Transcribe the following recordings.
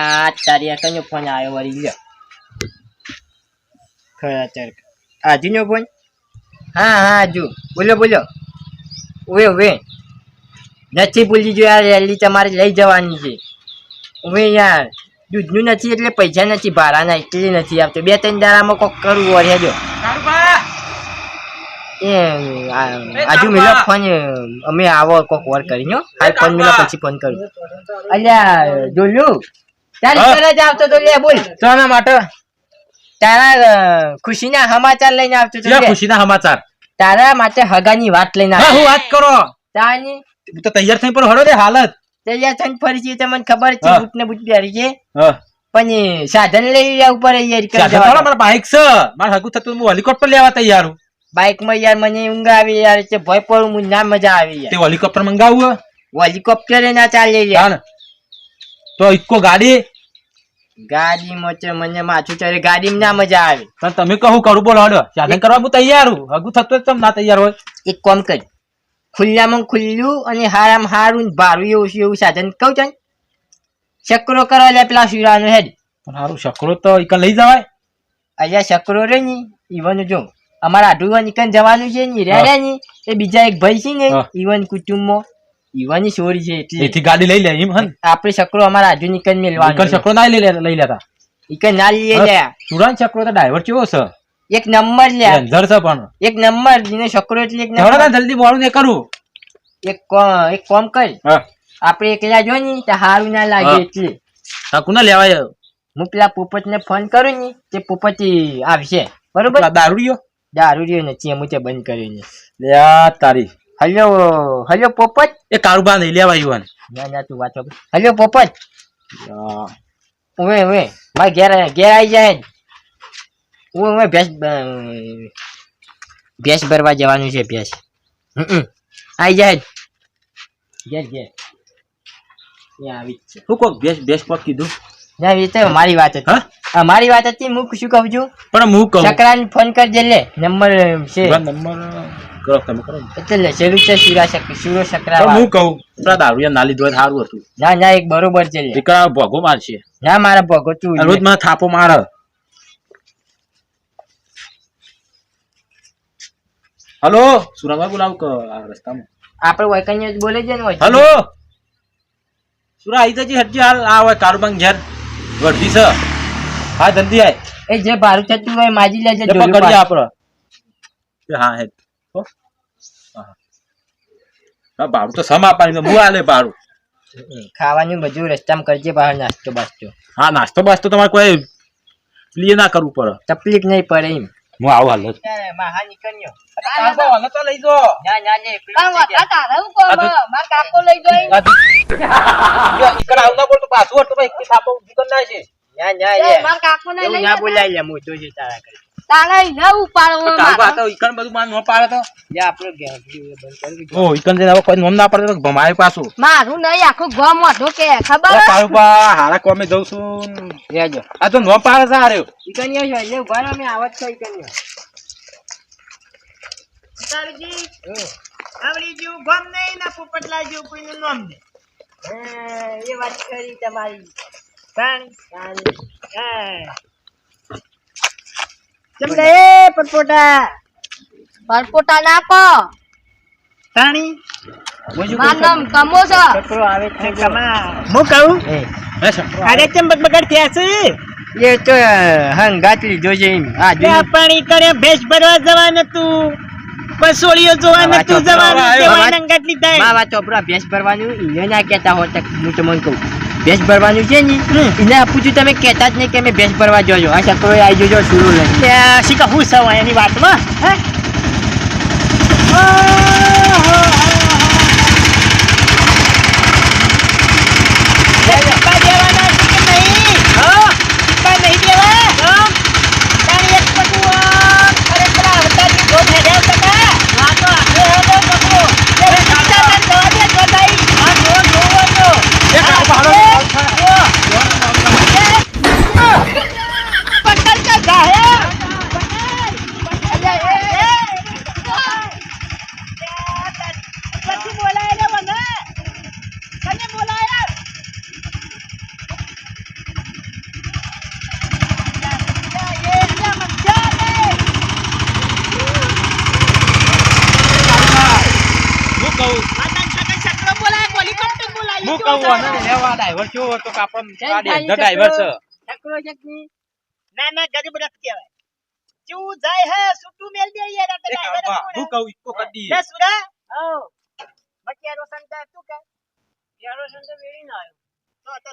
આ તારી કયો ફોન આવ્યો વળી લ્યો. ખરા ચાર આજુનો ફોન? હા હા આજુ બોલો બોલો. ઉવે ઉવે. નથી ભૂલી જો યાર રેલી તમારે લઈ જવાની છે. ઉવે યાર દૂધનું નથી એટલે પૈસા નથી ભાડાના એટલે નથી આપતો બે ત્રણ દાડામાં કોક કરવું હોય જો એ આજુ મિલો ફોન અમે આવો કોક વાર કરીને. હાલ ફોન મિલો પછી ફોન કરું. અલ્યા ડોલુ તારી હા? તો માટે? તારા ખુશીના સમાચાર લઈને આવતો તો ખુશીના સમાચાર. તારા માટે હગાની વાત લઈને હા હું વાત કરો. તાની તો તૈયાર થઈ પણ રે હાલત. તૈયાર થઈને ફરી છે તમને ખબર છે બૂટ ને બૂટ પહેરી છે. પણ સાધન લઈ ઉપર યાર મારા બાઈક છે. મારે હગું થતું હું હેલિકોપ્ટર લેવા તૈયાર બાઇકમાં યાર મને ઊંઘ આવી યાર છે ભય પડું મને ના મજા આવી તે યાર હેલિકોપ્ટર મંગાવું હેલિકોપ્ટર ના ચાલે યાર. તો ઇકો ગાડી ગાડીમાં મચે મને માથું ચડે ગાડી ના મજા આવે. પણ તમે કહું કરું બોલો હડો સાધન કરવા હું તૈયાર હું. હગું થતું તમ ના તૈયાર હોય. એક કોમ કર. ખુલ્લામાં ખુલ્લું અને હારામ હારું ભારું એવું છે એવું સાધન કહું છે ચક્રો કરવા લે પેલા શિરાનો હેડ. પણ હારું શકરો તો એક લઈ જવાય. અહીંયા ચક્રો રે ને ઈવન જો અમારા આઢુવા નીકળ જવાનું છે ને રે રે ને એ બીજા એક ભાઈ છે ને ઈવન કુટુંબમાં. ઈવનની ચોરી છે એટલે એથી ગાડી લઈ લે એમ હન? આપણે ચક્રો અમારા આજુ નીકળ મેલવાનો મેળવાનું શકરો ના લઈ લઈ લેતા. ઈકન ના લઈ લે. ચુરાન શકરો તો ડ્રાઈવર કેવો છે? એક નંબર લે. ડેન્જર છે પણ. એક નંબર એનો છોકરો એટલે એક નંબર. ને જલ્દી બોલું ને કરું. એક એક કોમ કર. આપણે એકલા જો ને તો હારું ના લાગે એટલે. આ કુના લેવાય? હું પેલા પોપટ ને ફોન કરું ને તે પોપટ આવશે. બરોબર? દારૂડિયો? દારૂડિયો હું તે બંધ કરીને ને લે તારી. હલો હલો પોપટ. એ કારુબા નહીં લેવા યુવાન ના. ના તું વાંચો હલો પોપટ. ઓવે ઓવે મારે ઘેર ઘેર આવી જાય ઓવે ઓવે ભેંસ ભેંસ ભરવા જવાનું છે ભેંસ. આવી જાય ઘેર ઘેર. છે. કોક બેસ બેસ પગ કીધું? ના એ તો મારી વાત હતી. હા? મારી વાત હતી હું શું કહું છું? પણ હું કહું. ચકરાને ફોન કરજે લે. નંબર છે. નંબર કરો તમે કરો એટલે લખેલું છે? શિરા શક શિરો શકરા હું કહું પેલા દારૂડિયા ના લીધો સારું હતું. ના ના એક બરોબર છે દીકરા ભોગો મારશે. ના મારા ભગો તું રોજ મને થાપો મારે. હલો? સુરાભાઈ બોલાવ રસ્તામાં? આપણે વૈકન્યા બોલે છે ને હલો? સુરા આઈ જજી હટજી હાલ. આ હોય કારુબાંગ ઘેર. વર્ધી છે. હા જલ્દી આય. એ જે ભારું થતું હોય માજી લેજે પકડીએ આપડે? હા. હા ભાડું તો સમ આપવાની હું આલે ભાડું ખાવાનું બધું રસ્તામાં કરજે બહાર નાસ્તો બાસ્તો. હા નાસ્તો બાસ્તો તમારે કોઈ પ્લીએ ના કરવું પડે. તકલીફ નહીં પડે એમ. હું આવું હાલ મહા નીકળ્યો. તો લઈ જો. ના ના લે પેલું છે તો- મારા કાકો લઈ જાય ઈકડ આવ ના બોલતો પાછું હટતો ભાઈ એક થાપો ઊભી કરી નાખે. ના ના લે. મારા કાકોને એવું લઈ ના બોલાય લે હું છે તારા કરે તારે ઉપાડવો કારુબા મારો. તો ઈકણ બધું માર ન પાડે તો. લે આપણો ઘેર બંધ કરી દો. ઓ ઈકણ જઈને કોઈ નોમ ના પડે તો ભમાય પાછું. મારું નહીં આખું ગમ મોઢું કે ખબર એ હે? હારા કોમે જઉં છું. લેજો આ તો નોમ પાડે છે હાર્યો ઈકન્યો છે એટલે ઊભા અમે આવત છો ઈકન્યો આવડી જેવું ગમ નહીં ના પોપટલા જેવું કોઈનું નામ દે એ વાત કરી તમારી. હા. ચમડે એ પટપોટા પરપોટા નાખો. તાણી. માનમ નામ કમો છે. છોકરો આવે છે કમા હું કહું? હે અરે ચમ બગબગડ થયા છે? એ તો હં લીધો જોજે એમ. આ પાણી કરે ભેસ ભરવા જવાનું તું. પસોળીઓ જોવાનું તું જવાનું તેવા નંગટ લીધા માવા ચોપડા ભેસ ભરવાનું ઈને ના કહેતા હોત તો હું તમને કહું. ભેંસ ભરવાનું છે ને? એને આપું છું તમે કહેતા જ નહીં કે અમે ભેંસ ભરવા જોજો આ છોકરો આવી જોજો સુરો લઈ શીખા હું સૌ એની વાતમાં હે?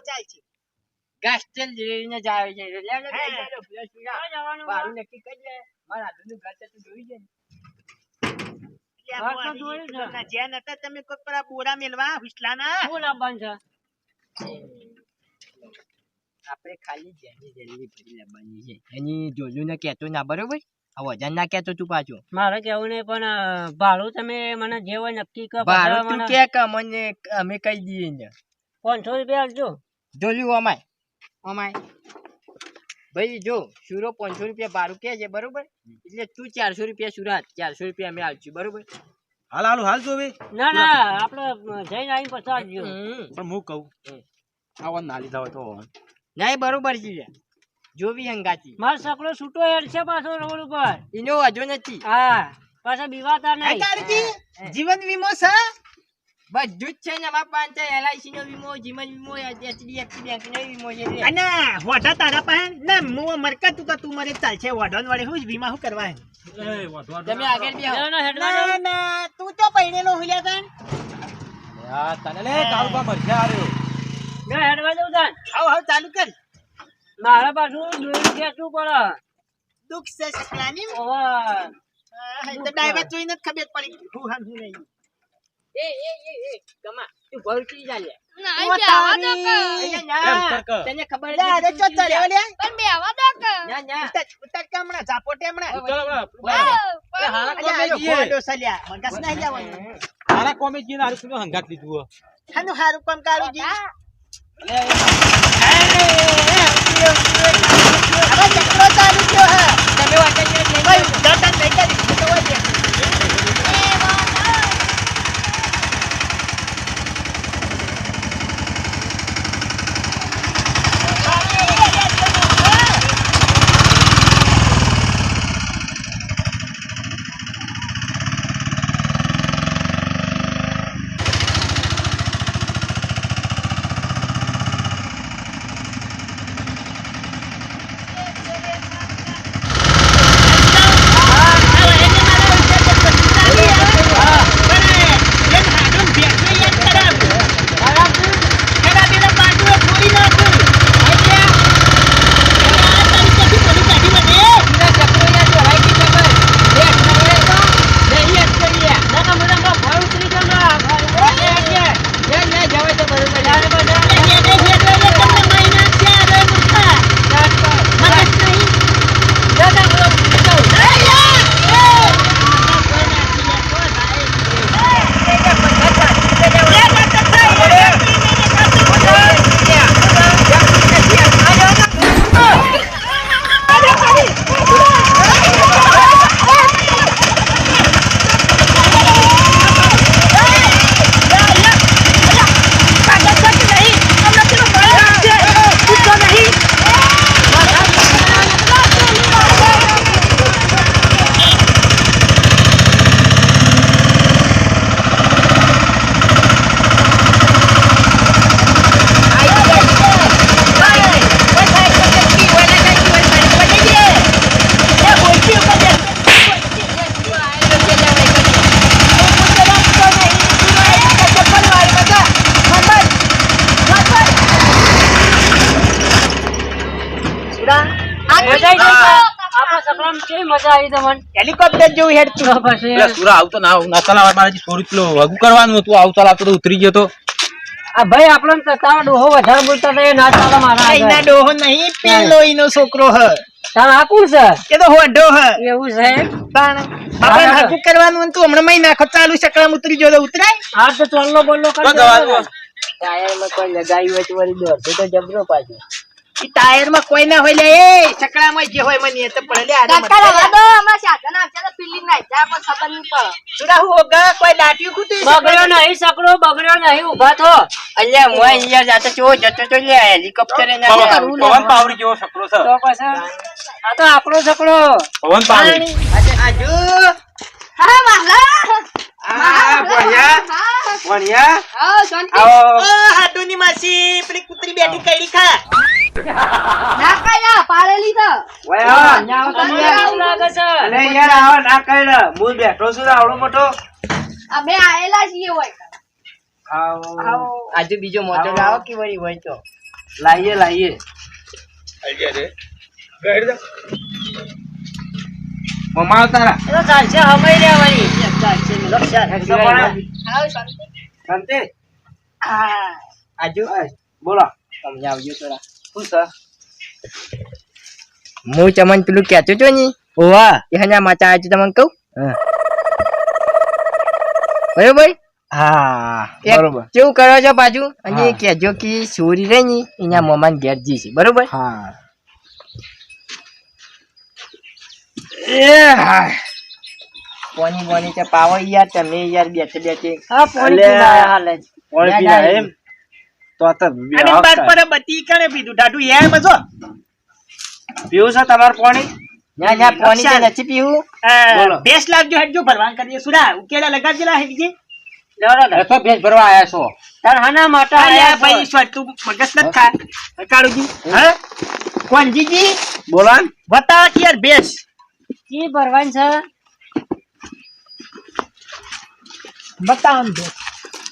જાય છે ગાસ્ટેલ જઈને જાવે છે લે નક્કી કરી લે મારા જોઈ જાય જ્યાં નતા તમે કોઈ પર બોરા મેલવા હુસલાના શું લાવવાનું આપણે ખાલી જેની જલેબી ભરી લાવવાની છે. એની જોજુ ને કહેતો ના બરોબર? વજન ના કેતો તું પાછું. મારે કેવું નહીં પણ ભાડું તમે મને જે હોય નક્કી કરો ભાડું તું કે કે અમને અમે કહી દઈએ ને. પાંચસો રૂપિયા આપજો. જોયું અમાય. અમાય. ભાઈ જો સુરો પાંચસો રૂપિયા ભાડું કે છે બરોબર? એટલે તું ચારસો રૂપિયા સુરાત ચારસો રૂપિયા અમે આવશું બરોબર? હાલ હાલ હાલ જો ના ના આપણે જઈને આવીને પછી પણ હું કહું હમ. ના લીધા હોય તો ના એ બરોબર છે. જોવી હંગાતી મારો સકડો છૂટો હેડ છે પાછો રોડ ઉપર. એનો વાંધો નથી. હા પાછા બીવાતા નહીં. જીવન વીમો છે? બધું જ છે ને અમારા પાસે એલઆઈસી નો વીમો જીવન વીમો એચડીએફસી બેંક નો વીમો છે. અને વાઢા તારા પાસે? ના હું મરકા તું કે તું મરે ચાલશે વાઢોન વડે હું જ વીમા શું કરવા? તમે આગળ બેહો. ના, ના, તું તો પૈણેલો હુલ્યા કાન યાર તને લે કાળુબા મરશે આર્યો ના, હેડવા દઉં તાન. હાવ હાવ ચાલુ કર. મારા પાછું દોરી ખેંચવું પડે? દુઃખ છે સકલાની ઓવા. તો ડ્રાઈવર જોઈને જ ખબર પડી. હું હાન હું નહીં એ એ એ એ તું ભરતી જા લે ના. તને ખબર લે, અરે ચો ચડ્યો લે. ના ના ઉતર, કે હમણાં, ઝાપોટે હમણાં. ચાલો. બરાબર. હારા કોમે આયો જઈએ. ગોડો સલ્યા. મને કસ નહીં જવાનું. હારા કોમે જઈને હારું શું હંગાત લીધું હો. હારું કામ કાઢુજી. લે, હવે ચક્રો ચાલુ થયો હે. તમે વાંચી લે કોઈ જતા નહીં કરી, આપણા કેવી મજા આવી તમને? હેલિકોપ્ટર જેવું હેડતું તો. પછી. પેલા સુરા આવતો ના ના ચલાવવા મારે થોડું પેલો વગુ કરવાનું હતું આવું ચલાવતો તો ઉતરી ગયો તો. આ ભાઈ આપણને તો ડોહો વધારે બોલતો તો ના ચાલે મારા એના ડોહો નહીં પેલો એનો છોકરો હ. તારે આ કોણ છે? એ તો હોડો હ. એવું છે પણ બાપા હાકું કરવાનું હતું હમણાં મહી નાખો ચાલુ શકડામાં ઉતરી ગયો તો ઉતરાય. આ તો ચોલ્લો બોલ્લો કરી. કોઈ લગાવ્યું હોય તો વળી દોડતો તો જબરો પાછો. ઈ ટાયરમાં કોઈ ના હોય લે એ છકડામાં જે હોય મને તો પડે. પર આને મત કરે. સુરા હું હોગા કોઈ દાટ્યું ખૂટી બગડ્યો નહીં સકડો બગડ્યો નહીં ઊભા થો. અલ્યા હું અહીંયા જાતો છો જતો તો લે હેલિકોપ્ટર ને પવન પાવડી જેવો સકડો છે. તો પછી આ તો આપણો સકડો પવન પાવડી આજે આજુ હા ભણ્યા ભણ્યા? આવો, શાંતિ. આવો. ઓ હાડુની માસી પેલી કૂતરી બેઠી કઈડી ખા. ના કાયા, પાડેલી છે. ઓય આવો. અહીંયા આવો તમે યાર, એવું લાગે છે. અલે યાર આવો ના કર. હું બેઠો છું આવડો મોટો. અમે આયેલા છીએ આજે બીજો મોટો લાવો કે વળી હોય તો લાઈએ. લાઈએ મમ્મા તારા. એ તો ચાલશે હમાઈ રહેવાની ચાલશે આવો, શાંતિ. શાંતિ આજુ બોલો. તમે આવજો થોડા. શું છે? હું તમને પેલું કહેતો છો ની ઓવા એ હના માતા આજુ તમને કહું? હા. બરોબર? હા બરોબર. કેવું કરો છો બાજુ? અને કેજો કે સોરી રહી ને એના મમાન ગેરજી છે બરોબર? હા. એ હા બોની છે પાવો યાર તમે યાર બેઠે બેઠે હા પોની પીના હાલે. પોની પીના એમ. તો તો અને બાદ પર બતી કરે પીધું? ડાડુ એમ મજો પીવું છે તમાર પોની ના ના પોની તો નથી પીવું. બેસ લાગજો હેડજો ભરવાન કરીએ. સુરા ઉકેલા લગાજેલા હેડજી. તો ભેજ ભરવા આયા છો. તાર હાના માટે આયા ભાઈ છો. તું મગજ ન ખા કાળુજી. હા? કોણજીજી? બોલો ને. બતાવો યાર બેસ કી ભરવાની છે. બતાવો ભેંસ.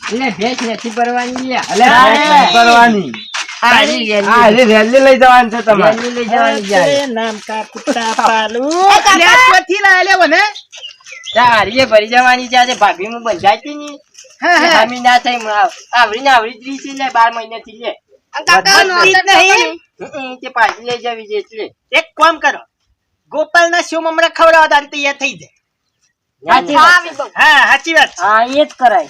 એટલે ભેંસ નથી ભરવાની. એ. નથી રેલી લઈ જવાનું છે તમારે. લઈ જવાની નામ કા કુત્તા પાલુ. લે ત્યાંથી મને? હારીએ ભરી જવાની છે ભાભી હું બંધાતી ની ને હા. હા હામી ના થઈ આવડી ને આવડી જ છે લે બાર મહિનાથી લે અને કાકા નો બધી જ અંદર નહીં. હમ, તે પાછી લઈ જવી છે એટલે. એક કામ કરો. ગોપાલ ના શિવ મમરા ખવડાવવા તારી તૈયાર થઈ જાય. સાચી વાત આવી બહુ. હા સાચી વાત હા એ જ કરાય.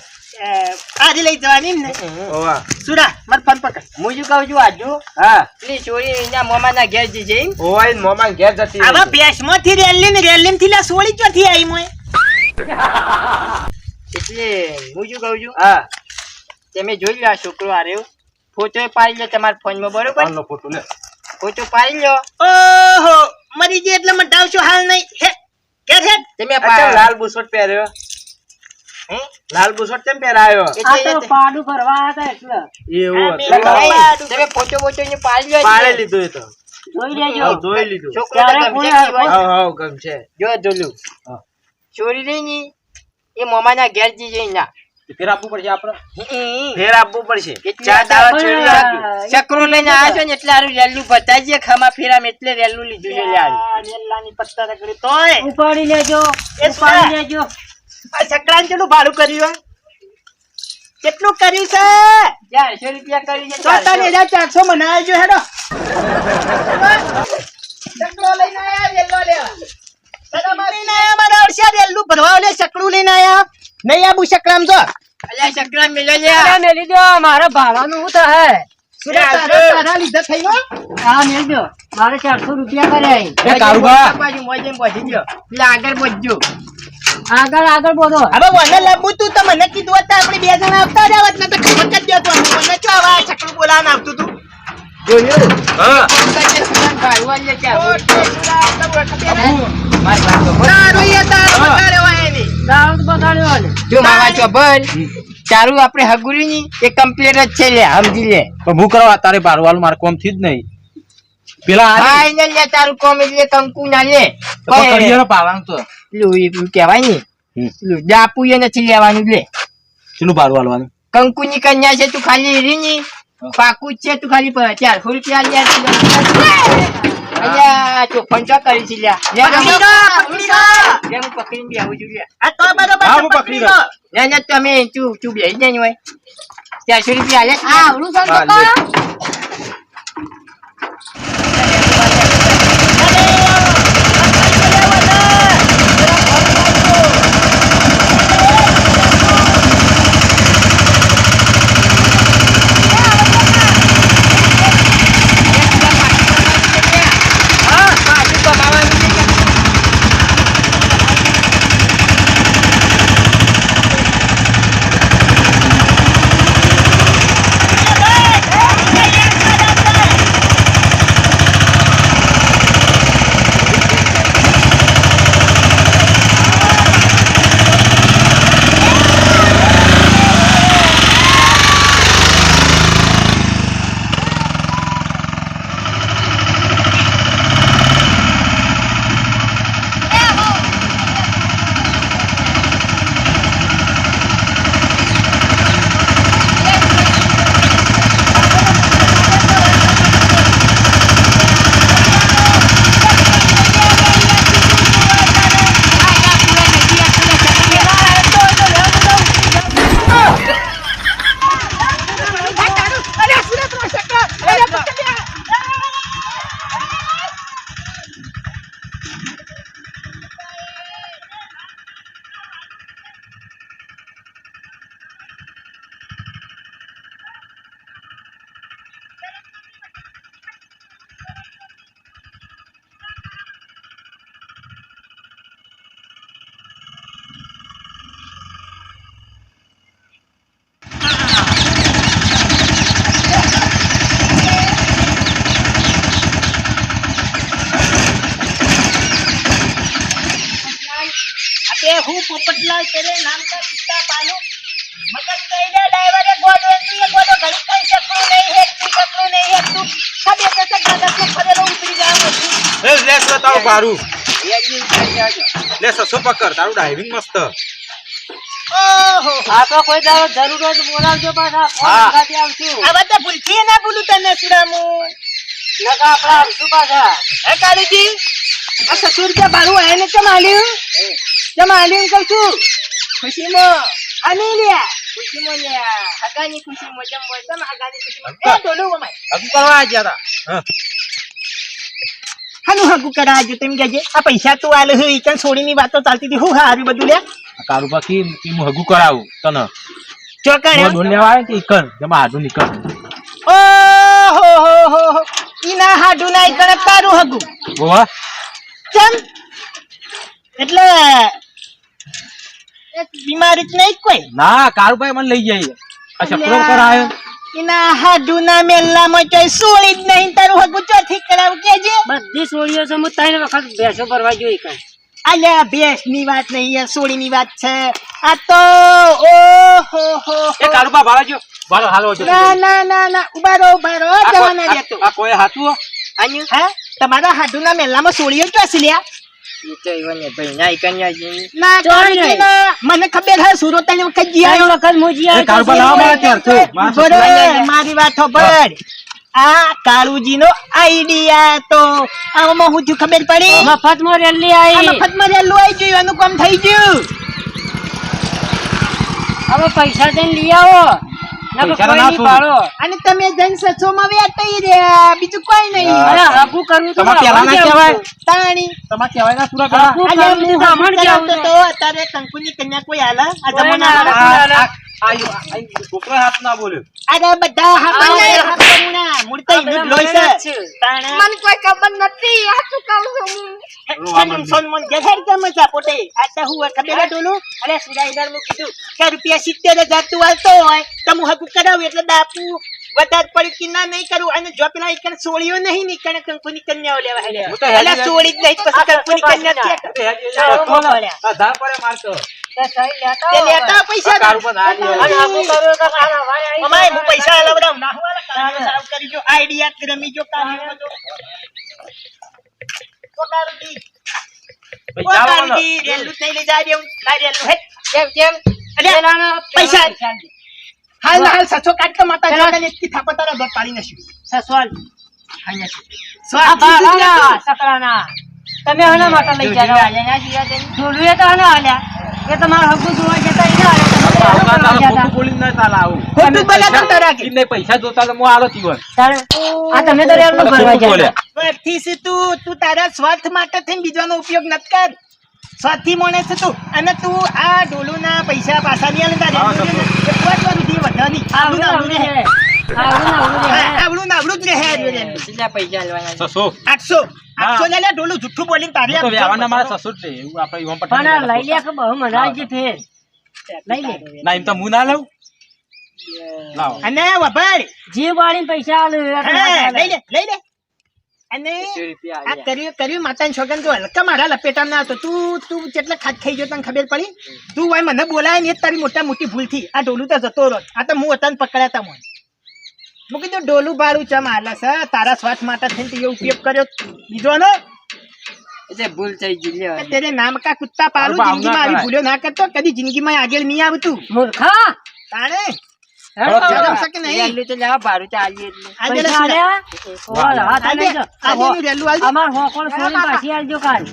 આજે લઈ જવાની ને ઓવા. સુરા માર ફોન પકડ હું શું કહું છું આજુ? હા. પેલી છોરી એના મોમાના ઘેર જઈ જઈ ઓવા ઈ ઘેર જતી રેલી ને રેલી થી લા સોળી ચોથી આવી મોય એટલે હું શું કહું છું? હા. તમે જોઈ લો આ છોકરો આર્યો ફોટો પાડી લો તમારા ફોનમાં બરોબર? આનો ફોટો લે. ફોટો પાડી લો ઓહો. મરી ગઈ એટલે મંડાવશો હાલ નહીં. હે કે છે? તમે આ લાલ બુશર્ટ પહેર્યો. લાલ બુશર્ટ કેમ પહેરાયો? આ તો પાડું ભરવા હતા એટલે. એવું હતું. તમે પોચો પોચો ને પાડી પાડે લીધું એ તો. જોઈ લેજો. હા, જોઈ લીધું. છોકરો ગમશે. જો જોલું. ચોરી નહીં એ મોમાના ઘેર જઈ જઈ ના. ફેર આપવું પડશે આપણે? ફેર આપવું પડશે. ચાર દાવા છોડી ચક્રો લઈને આવ્યા છો ને એટલે હારું રેલું બતાવીએ ખમા ફેરામ એટલે રેલું લીધું છે રેલાની પત્તા રગડી તોય. ઉપાડી લેજો. ઉપાડી લેજો. આ સકરાન કેટલું ભાડું કર્યું હે? કેટલું કર્યું છે? ચારસો રૂપિયા કરી છે તો તને ચારસો. હજાર ચારસો મને આવજો હેડો. ચક્રો લઈને આવ્યા રેલો લેવા. તને મારીને આવ્યા મારા અડશા રેલું ભરવા લે ચકડું લઈને આયા. નહીં આબુ ચકરામ જો. અલ્યા મેલો લે અરે મેલી દો મારા ભાડાનું થાય ગયો હા. મેલી દો. મારે ચારસો રૂપિયા કર્યા એ કારુબા બાજુ મોજે મોજી ગયો. એટલે આગળ આગળ બોલો. હવે મને લાંબુ તું તો મને કીધું હોત આપણે બે જણા આવતા રહ્યા ને તો ખબર કરી દેતો. મને ચો આવા ચકડું બોલાવાનું આવતું તું મારી વાત દારૂ બગાડ્યો ને જો મારા તારું આપણે હગુરી ની એ કમ્પ્લીટ જ છે લે સમજી લે. પણ હું કરવા તારે બારવાલ માર કોમથી જ નહીં. પેલા આ હા એને લે તારું કોમ એટલે કંકુ ના લે. કરિયર પાવાનું તો. પેલું કહેવાય ને. ડાપુ એ નથી લેવાનું લે. શેનું બારવાલવાનું કંકુ ની કન્યા છે તું ખાલી રીની પાકું છે તું ખાલી ચારસો રૂપિયા લે. અલ્યા ચોપન ચો કરી છે લ્યા. હું પકડીને બેહું છું લ્યા આ તો બરોબર હા, હું પકડી લો. ના ના તમે તું તું બેસી જાય ને હોય. ચારસો રૂપિયા આલે આવડું છે પોપટલાલ તેરે નામ કા પિતા પાલો મગજ કહી દે ડ્રાઈવરે ગોડો એથી ગોડો ઘડી કહી શકું નહીં હે કી શકું નહીં હે તું ખબે કે સક ગગસ ને ફરેલો ઉતરી જાવ લે લે સો તારું બારું લે સો સો પકડ? તારું ડ્રાઇવિંગ મસ્ત. ઓહો. આ તો કોઈ દાવ જરૂર જ બોલાવજો પાછા ફોન ના કેમ આલ્યું કહું છું ખુશીમાં આની લ્યા ખુશીમાં લ્યા હગાની ખુશીમાં ચમ બોલ ચમ હગાની ખુશીમાં એ ડોલું અમાય હગું કરવા ગયા હતા હાનું હગું કરાવજો તેમ કહેજે આ પૈસા તું આલે હે ઈકન છોડીની વાતો ચાલતી હતી હું હારી બધું લ્યા કારું બાકી હું હગું કરાવું તને ચોકણ ડોલ લેવા આવે કે ઈકન જમા હાડું નીકળ ઓ હો હો હો ઈના હાડું ના ઈકન તારું હગું બોવા ચમ એટલે બીમારી જ નહીં કોઈ. ના કારુભાઈ મને લઈ જાય. અચ્છા ચક્રો કરાયો એના હાડુના મેલ્લામાં ચોય સોળી જ નહીં તારું હગું ચોથી કરાવું કેજે. બધી સોળીઓ છે હું ત્રણ વખત બેસો ભરવા જોઈ કઈ. અલ્યા ભેંસની વાત નહીં આ સોળી ની વાત છે. આ તો ઓ હો હો. એ હાલો જો. ના ના ના ના ઉભારો ઉભારો કોઈ- ના આ- દેતો આ કોઈ હાચું હો? હા તમારા હાડુના મેલ્લામાં સોળીઓ ક્યાં લ્યા મને ખબર હે સુરતની વખત વખત જાય. મારી વાત આ કાળુજી નો આઈડિયા તો આમાં હું થયું ખબર પડી? મફતમાં રેલી આવી. મફતમાં રેલું આવી ગયું એનું કામ થઈ ગયું. હવે પૈસા દઈને લઈ આવો. અને તમે જન સચોમાં વેટાઈ રહ્યા. બીજું કોઈ નહીં. અરે કરવું તો તમારે કહેવાય? તાણી. તમારે કહેવાય ના સુરા હું તો અત્યારે કંકુની કન્યા કોઈ આલા આ છોકરો હાથ ના બોલ્યો. અરે બધા લઈ છે. મને કોઈ ખબર નથી આ શું કહું છું પોતે? આ તો હું ખબર હે અરે સુરાઈદાર મેં કીધું કે રૂપિયા સિત્તેર હજાર તું આલતો હોય તો હું હકુ કરાવું. એટલે દાપુ વધારે પડી કે ના નહીં કરું. અને જો પેલા એક સોળીઓ નહીં નીકળે કંકુની કન્યાઓ લેવા હેલે હું તો હેડી સોળી જ નહીં પછી કંકુની કન્યા છે. ધાર પડે મારતો. લેતા પૈસા. હું પૈસા. ના સાફ કરી જો આઈડિયા રમી જો પૈસા. હાલ હાલ માતા થાપા તારા પાડી નાખ્યું. સસવાલ સકરાના. તમે હના માતા લઈ જાય જોડું તો હના હાલ્યા. એ તમારે હગું જોવા જતા ના ના ચાલે આવું. ખોટું તો તારા કે. પૈસા જોતા તો હું આલો જીવન આ તમે તો રેલું ભરવા જતા બોલ્યા. તું તું તારા સ્વાર્થ માટે થઈને બીજાનો ઉપયોગ નત કર સ્વાર્થી મોણે છે તું અને તું આ ડોલુના પૈસા પાછા નહીં આલે તારે એક ને. આવડું ને આવડું જ રહે કેટલા પૈસા લેવાના સસો. આઠસો આઠસો લે લે ડોલું જુઠ્ઠું બોલીને તારે તો વ્યવહારના મારા સસો જ લે એવું આપણે ઈવોન પટેલ પણ લઈ લે કે બહુ મજા આવી ફેર. લઈ લે. ના એમ તો હું ના લઉં? અને વભાડ જીવ વાળીને પૈસા આલે એ તો ના હા, ચાલે. લઈ લે લઈ લે. અને આ કર્યું કર્યું માતાની છોકરાને જો હલકા મારા લપેટા ના હતો. તું તું જેટલા ખાટ ખાઈ ગયો તને ખબર પડી? તું ભાઈ મને બોલાય ને તારી મોટા મોટી ભૂલથી આ ઢોલું તો જતો રહો આ તો હું હતા પકડ્યા પકડાતા મને હું કીધું ડોલું બાળું ચમ આલે છે? તારા સ્વાર્થ માટે થઈને તે ઉપયોગ કર્યો બીજો નો એટલે ભૂલ થઈ ગઈ. તેરે નામ કા કુત્તા પાલું જિંદગીમાં આવી ભૂલ્યો ના કરતો? કદી જિંદગીમાં આગળ નહીં આવતું મૂર્ખા તાણે? ભાડું. અમાર હોકોળ છોડીને પાછી આલજો કાલ.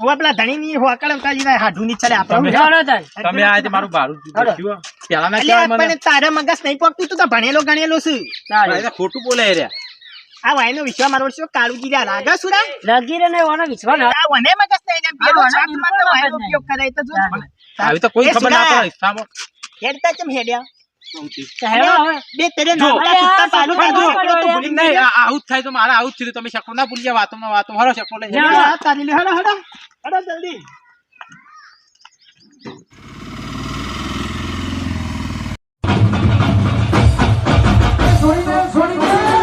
પેલા ધણીની હોકળમ કાઢીને હાઢું ની ચડે આપણે જાણો તમે આ મારું ભાડું હાલો. પેલા ના કહેવાય મને. પણ તારા મગજ નહીં પોકતું તું તો ભણેલો ગણેલો છું. ખોટું બોલે રહ્યા. આ વાયનો વિશ્વા મારો છો કાળુજી રા રાગા સુરા લગીરે ને ઓનો વિશ્વા ના. આ વને મગજ નહીં ને પેલો તો વાયનો ઉપયોગ કરે તો જો. આવી તો કોઈ ખબર ના પડે હિસાબો. હેડતા કેમ હેડ્યા. બે તેરે નામતા ભૂલી નહીં થાય તો મારા આઉટ થયું. તમે શકુના ભૂલ્યા વાતોમાં વાતો. હરો શકુને હેડો લે. જલ્દી. છોડી દે છોડી દે.